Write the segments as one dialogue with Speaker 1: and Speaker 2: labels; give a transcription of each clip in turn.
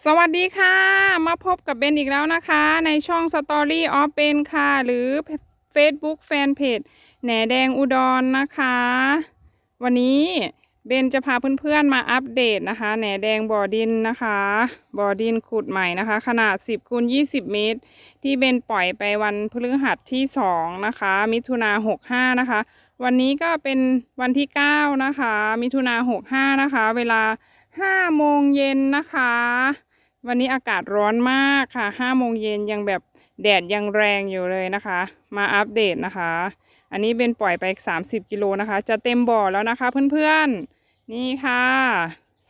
Speaker 1: สวัสดีค่ะ มาพบกับเบนอีกแล้วนะคะ ในช่อง Story of Ben ค่ะ หรือ Facebook Fanpage แหนแดงอุดรนนะคะ วันนี้เบนจะพาเพื่อนๆมาอัปเดตนะคะ แหนแดงบ่อดินนะคะ บ่อดินขุดใหม่นะคะ ขนาด 10คูณ20 เมตร ที่เบนปล่อยไปวันพฤหัสที่ 2 นะคะ มิถุนา65 นะคะ วันนี้ก็เป็นวันที่ 9 นะคะ มิถุนา65 นะคะ เวลา 5โมงเย็นนะคะ วันนี้อากาศร้อนมากค่ะ5โมงเย็นยังแบบแดดยังแรงอยู่เลยนะคะ มาอัปเดตนะคะ อันนี้เป็นปล่อยไป 30 กิโลนะคะ จะเต็มบ่อแล้วนะคะเพื่อนๆ นี่ค่ะ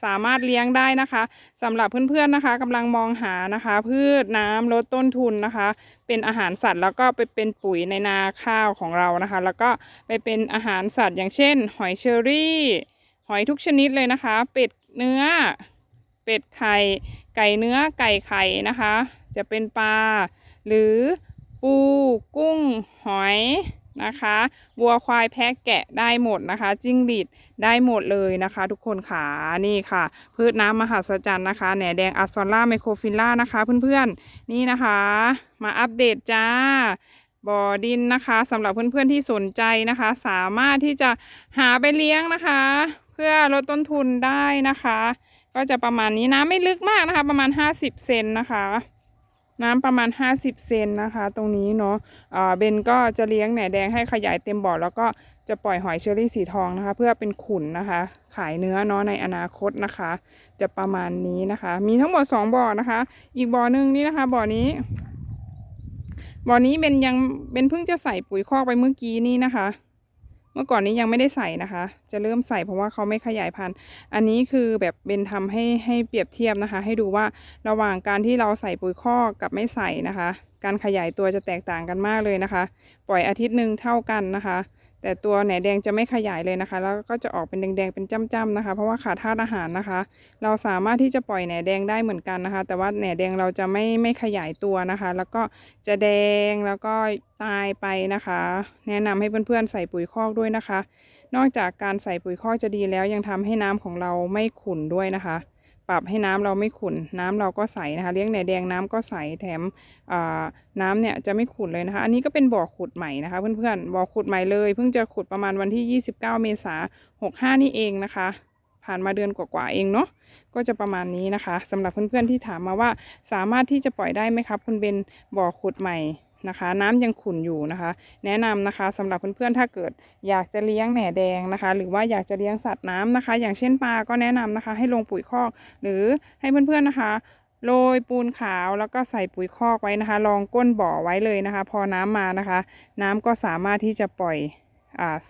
Speaker 1: สามารถเลี้ยงได้นะคะสำหรับเพื่อนๆนะคะกำลังมองหานะคะ พืชน้ำลดต้นทุนนะคะ เป็นอาหารสัตว์แล้วก็ไปเป็นปุ๋ยในนาข้าวของเรานะคะ แล้วก็ไปเป็นอาหารสัตว์อย่างเช่น หอยเชอรี่ หอยทุกชนิดเลยนะคะ เป็ด เนื้อ เป็ดไข่ ไก่เนื้อไก่ไข่นะคะ จะเป็นปลา หรือปูกุ้งหอยนะคะวัวควายแพะแกะได้หมดนะคะ จิ้งหรีดได้หมดเลยนะคะ ทุกคนขานี่ค่ะ พืชน้ำมหัศจรรย์นะคะแหนแดงอัสซอล่าไมโครฟิลล่านะคะ เพื่อนๆนี่นะคะ มาอัปเดตจ้าบ่อดินนะคะสำหรับเพื่อนๆที่สนใจนะคะ สามารถที่จะหาไปเลี้ยงนะคะ เพื่อลดต้นทุนได้นะคะ ก็จะประมาณนี้น้ำไม่ลึกมากนะคะ ประมาณ 50 เซนนะคะ น้ำประมาณ 50 เซนนะคะ ตรงนี้เนาะเบนก็จะเลี้ยงแหนแดงให้ขยายเต็มบ่อแล้วก็จะปล่อยหอยเชอรี่สีทองนะคะ เพื่อเป็นขุนนะคะ ขายเนื้อเนาะในอนาคตนะคะ จะประมาณนี้นะคะ มีทั้งหมด 2 บ่อนะคะ อีกบ่อหนึ่งนี่นะคะบ่อนี้บ่อนี้เบนยังเบนเพิ่งจะใส่ปุ๋ยคอกไปเมื่อกี้นี่นะคะ เมื่อก่อนนี้ยังไม่ได้ใส่นะคะ จะเริ่มใส่เพราะว่าเขาไม่ขยายพันธุ์ อันนี้คือแบบเป็นทำให้ให้เปรียบเทียบนะคะ ให้ดูว่าระหว่างการที่เราใส่ปุ๋ยคอกกับไม่ใส่นะคะ การขยายตัวจะแตกต่างกันมากเลยนะคะ ปล่อยอาทิตย์หนึ่งเท่ากันนะคะ แต่ตัวแหนแดงจะไม่ขยายเลยนะคะ แล้วก็จะออกเป็นแดงๆเป็นจ้ำๆนะคะ เพราะว่าขาดธาตุอาหารนะคะ เราสามารถที่จะปล่อยแหนแดงได้เหมือนกันนะคะ แต่ว่าแหนแดงเราจะไม่ไม่ขยายตัวนะคะ แล้วก็จะแดงแล้วก็ตายไปนะคะ แนะนำให้เพื่อนๆใส่ปุ๋ยคอกด้วยนะคะ นอกจากการใส่ปุ๋ยคอกจะดีแล้วยังทำให้น้ำของเราไม่ขุ่นด้วยนะคะ ปรับให้น้ำเราไม่ขุ่นน้ำเราก็ใสนะคะเลี้ยงแหนแดงน้ำก็ใสแถมน้ำเนี่ยจะไม่ขุ่นเลยนะคะ อันนี้ก็เป็นบ่อขุดใหม่นะคะ เพื่อนๆบ่อขุดใหม่เลยเพิ่งจะขุดประมาณวันที่ 29 เมษายน65 นี่เองนะคะ ผ่านมาเดือนกว่าๆเองเนาะก็จะประมาณนี้นะคะสำหรับเพื่อนๆที่ถามมาว่าสามารถที่จะปล่อยได้ไหมครับ คุณเบนบ่อขุดใหม่ นะคะ น้ำยังขุ่นอยู่นะคะ แนะนำนะคะสำหรับเพื่อนๆถ้าเกิดอยากจะเลี้ยงแหน่แดงนะคะ หรือว่าอยากจะเลี้ยงสัตว์น้ำนะคะ อย่างเช่นปลาก็แนะนำนะคะ ให้ลงปุ๋ยคอก หรือให้เพื่อนๆนะคะโรยปูนขาวแล้วก็ใส่ปุ๋ยคอกไว้นะคะรองก้นบ่อไว้เลยนะคะ พอน้ำมานะคะ น้ำก็สามารถที่จะปล่อย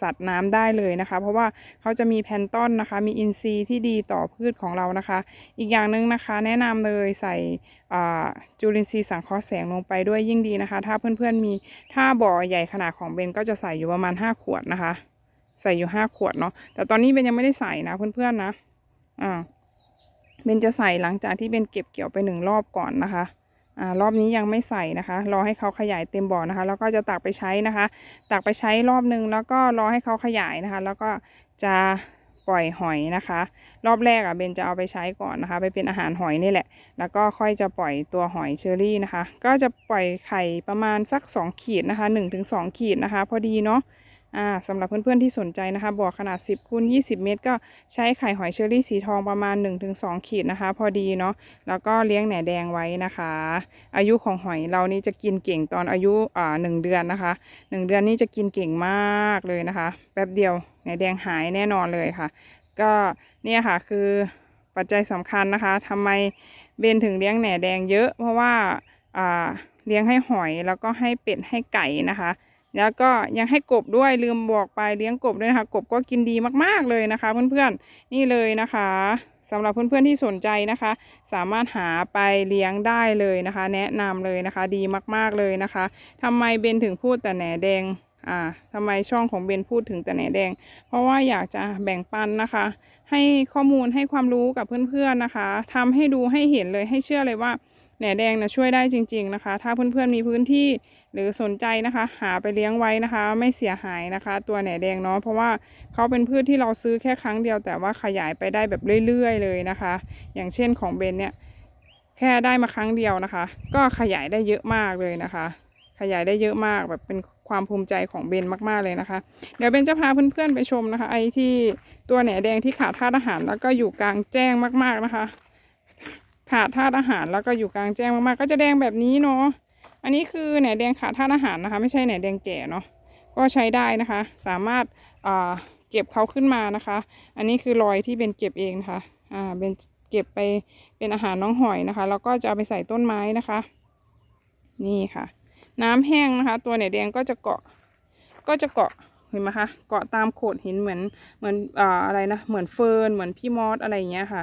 Speaker 1: สัตว์น้ำได้เลยนะคะ เพราะว่าเขาจะมีแพนต้นนะคะ มีอินทรีย์ที่ดีต่อพืชของเรานะคะ อีกอย่างหนึ่งนะคะ แนะนำเลยใส่จุลินทรีย์สังเคราะห์แสงลงไปด้วยยิ่งดีนะคะ ถ้าเพื่อนๆมีถ้าบ่อใหญ่ขนาดของเบนก็จะใส่อยู่ประมาณ 5 ขวดนะคะ ใส่อยู่ 5 ขวดเนาะแต่ตอนนี้เบนยังไม่ได้ใส่นะเพื่อนๆนะอ่าเบนจะใส่หลังจากที่เบนเก็บเกี่ยวไปหนึ่งรอบก่อนนะคะ รอบนี้ยังไม่ใส่นะคะ รอให้เขาขยายเต็มบ่อนะคะ แล้วก็จะตักไปใช้นะคะ ตักไปใช้รอบนึงแล้วก็รอให้เขาขยายนะคะ แล้วก็จะปล่อยหอยนะคะ รอบแรกอะเบนจะเอาไปใช้ก่อนนะคะ ไปเป็นอาหารหอยนี่แหละ แล้วก็ค่อยจะปล่อยตัวหอยเชอรี่นะคะ ก็จะปล่อยไข่ประมาณสัก 2 ขีดนะคะ 1-2 ขีดนะคะ พอดีเนาะ อ่าสำหรับเพื่อนๆที่สนใจนะคะบ่อขนาด 10คูณ20 เมตร ก็ใช้ไข่หอยเชอรี่สีทองประมาณ 1-2 ขีดนะคะ พอดีเนาะแล้วก็เลี้ยงแหนแดงไว้นะคะ อายุของหอยเรานี่จะกินเก่งตอนอายุอ่าหเดือนนะคะ 1 เดือนนี่จะกินเก่งมากเลยนะคะ แป๊บเดียวแหนแดงหายแน่นอนเลยค่ะ ก็เนี่ยค่ะคือปัจจัยสำคัญนะคะทำไมเบนถึงเลี้ยงแหนแดงเยอะ เพราะว่าอ่าเลี้ยงให้หอยแล้วก็ให้เป็ดให้ไก่นะคะ แล้วก็ยังให้กบด้วยลืมบอกไปเลี้ยงกบด้วยนะคะ กบก็กินดีมากๆเลยนะคะ เพื่อนๆนี่เลยนะคะสำหรับเพื่อนๆที่สนใจนะคะ สามารถหาไปเลี้ยงได้เลยนะคะ แนะนำเลยนะคะดีมากๆเลยนะคะทำไมเบนถึงพูดแต่แหนแดงอ่าทำไมช่องของเบนพูดถึงแต่แหนแดง เพราะว่าอยากจะแบ่งปันนะคะ ให้ข้อมูลให้ความรู้กับเพื่อนๆนะคะทำให้ดูให้เห็นเลยให้เชื่อเลยว่า แหนแดงนะช่วยได้จริง ๆนะคะ ถ้าเพื่อนๆมีพื้นที่หรือสนใจนะคะ หาไปเลี้ยงไว้นะคะ ไม่เสียหายนะคะ ตัวแหนแดงเนาะเพราะว่าเขาเป็นพืชที่เราซื้อแค่ครั้งเดียว แต่ว่าขยายไปได้แบบเรื่อยๆ เลยนะคะ อย่างเช่นของเบนเนี่ยแค่ได้มาครั้งเดียวนะคะ ก็ขยายได้เยอะมากเลยนะคะ ขยายได้เยอะมากแบบเป็นความภูมิใจของเบนมากๆเลยนะคะ เดี๋ยวเบนจะพาเพื่อนๆไปชมนะคะ ไอ้ที่ตัวแหนแดงที่ขาดธาตุอาหารแล้วก็อยู่กลางแจ้งมากๆนะคะ ขาดธาตุอาหารแล้วก็อยู่กลางแจ้งมากๆก็จะแดงแบบนี้เนาะอันนี้คือแหนแดงขาดธาตุอาหารนะคะ ไม่ใช่แหนแดงแก่เนาะก็ใช้ได้นะคะ สามารถอ่าเก็บเขาขึ้นมานะคะ อันนี้คือรอยที่เบนเก็บเองนะคะอ่าเบนเก็บไปเป็นอาหารน้องหอยนะคะแล้วก็จะเอาไปใส่ต้นไม้นะคะ นี่ค่ะ น้ำแห้งนะคะ ตัวแหนแดงก็จะเกาะก็จะเกาะเห็นไหมคะเกาะตามโขดหินเหมือนเหมือนอ่าอะไรนะเหมือนเฟิร์นเหมือนพี่มอสอะไรอย่างเงี้ยค่ะ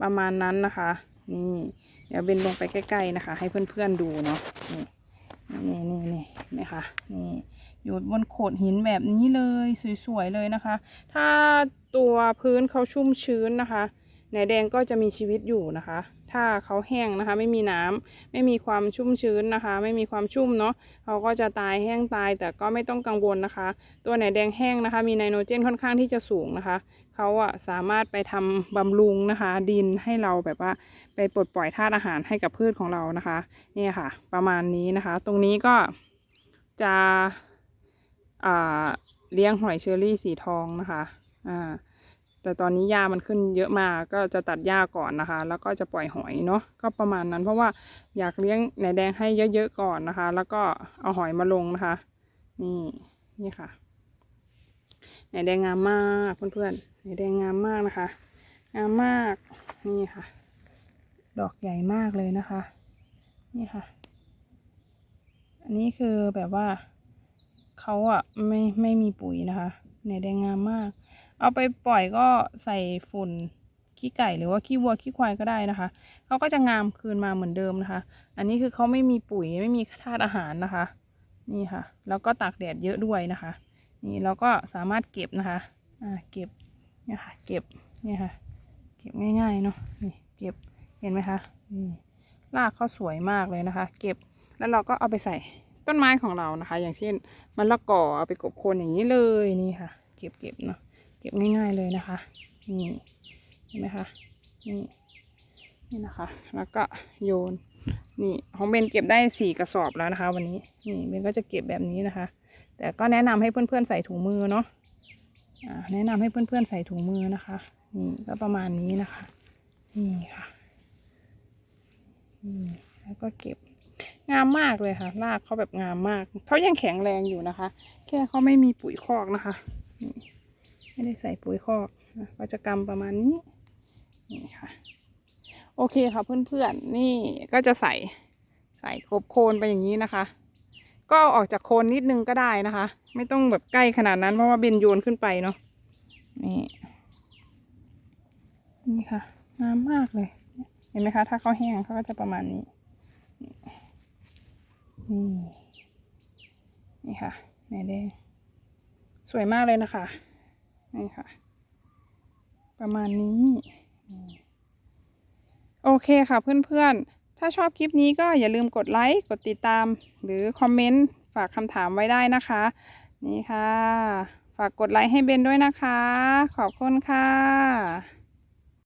Speaker 1: ประมาณนั้นนะคะ นี่เดี๋ยวเบนลงไปใกล้ๆนะคะ ให้เพื่อนๆดูเนาะนี่นี่นี่นี่นะคะนี่อยู่บนโขดหินแบบนี้เลยสวยๆเลยนะคะ ถ้าตัวพื้นเขาชุ่มชื้นนะคะ แหนแดงก็จะมีชีวิตอยู่นะคะ ถ้าเขาแห้งนะคะ ไม่มีน้ำไม่มีความชุ่มชื้นนะคะ ไม่มีความชุ่มเนาะเขาก็จะตายแห้งตายแต่ก็ไม่ต้องกังวลนะคะ ตัวไหนแดงแห้งนะคะ มีไนโตรเจนค่อนข้างที่จะสูงนะคะเขาอะสามารถไปทำบำรุงนะคะ ดินให้เราแบบว่าไปปลดปล่อยธาตุอาหารให้กับพืชของเรานะคะนี่ค่ะ ประมาณนี้นะคะ ตรงนี้ก็จะเลี้ยงหอยเชอรี่สีทองนะคะอ่า แต่ตอนนี้หญ้ามันขึ้นเยอะมากก็จะตัดหญ้าก่อนนะคะ แล้วก็จะปล่อยหอยเนาะก็ประมาณนั้น เพราะว่าอยากเลี้ยงแหนแดงให้เยอะๆก่อนนะคะ แล้วก็เอาหอยมาลงนะคะ นี่นี่ค่ะแหนแดงงามมากเพื่อนๆแหนแดงงามมากนะคะ งามมากนี่ค่ะ ดอกใหญ่มากเลยนะคะ นี่ค่ะ อันนี้คือแบบว่าเขาอะไม่ไม่มีปุ๋ยนะคะแหนแดงงามมาก เอาไปปล่อยก็ใส่ฝุ่นขี้ไก่หรือว่าขี้วัวขี้ควายก็ได้นะคะเขาก็จะงามคืนมาเหมือนเดิมนะคะ อันนี้คือเขาไม่มีปุ๋ยไม่มีธาตุอาหารนะคะ นี่ค่ะ แล้วก็ตากแดดเยอะด้วยนะคะ นี่เราก็สามารถเก็บนะคะอ่าเก็บเนี่ยค่ะเก็บเนี่ยค่ะ เก็บง่ายๆเนาะนี่เก็บเห็นไหมคะนี่รากเขาสวยมากเลยนะคะ เก็บแล้วเราก็เอาไปใส่ต้นไม้ของเรานะคะ อย่างเช่นมะละกอเอาไปกบโคนอย่างนี้เลยนี่ค่ะ เก็บเก็บเนาะ เก็บง่ายๆเลยนะคะนี่เห็นไหมคะนี่นี่นะคะ แล้วก็โยนนี่ของเบนเก็บได้สี่กระสอบแล้วนะคะ วันนี้นี่เบนก็จะเก็บแบบนี้นะคะ แต่ก็แนะนำให้เพื่อนๆใส่ถุงมือเนาะแนะนำให้เพื่อนๆใส่ถุงมือนะคะนี่ก็ประมาณนี้นะคะนี่ค่ะนี่แล้วก็เก็บงามมากเลยค่ะรากเขาแบบงามมากเขายังแข็งแรงอยู่นะคะ แค่เขาไม่มีปุ๋ยคอกนะคะนี่ ไม่ได้ใส่ปุ๋ยคอกนะก็จะกำประมาณนี้นี่ค่ะ โอเคค่ะเพื่อนๆ นี่ก็จะใส่ใส่กบโคนไปอย่างนี้นะคะ ก็อออกจากโคนนิดนึงก็ได้นะคะ ไม่ต้องแบบใกล้ขนาดนั้นเพราะว่าเบนโยนขึ้นไปเนาะนี่นี่ค่ะงามมากเลย เห็นไหมคะ ถ้าเขาแห้งเขาก็จะประมาณนี้นี่นี่ค่ะไหนแดงสวยมากเลยนะคะ นี่ค่ะ ประมาณนี้ โอเคค่ะเพื่อนๆ ถ้าชอบคลิปนี้ก็อย่าลืมกดไลค์กดติดตาม หรือคอมเมนต์ฝากคำถามไว้ได้นะคะ นี่ค่ะ ฝากกดไลค์ให้เบนด้วยนะคะ ขอบคุณค่ะ